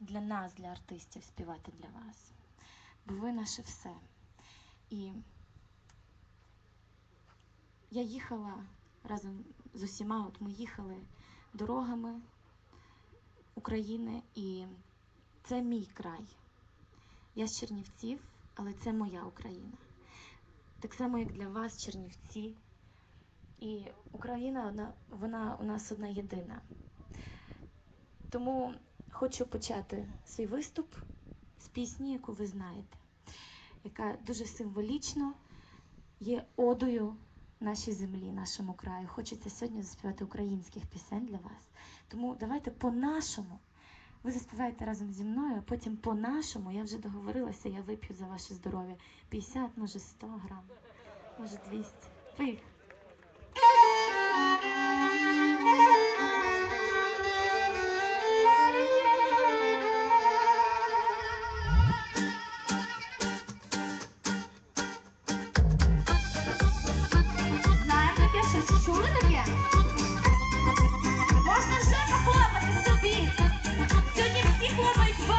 для нас, для артистів, співати для вас. Бо ви наше все. І я їхала разом з усіма, от ми їхали дорогами України, і це мій край. Я з Чернівців, але це моя Україна. Так само, як для вас, Чернівці. І Україна вона, вона у нас одна єдина. Тому хочу почати свій виступ з пісні, яку ви знаєте, яка дуже символічно є одою нашій землі, нашому краю. Хочеться сьогодні заспівати українських пісень для вас. Тому давайте по-нашому. Ви заспіваєте разом зі мною, а потім по-нашому, я вже договорилася, я вип'ю за ваше здоров'я 50, може 100 грам, може 200. Поїхали.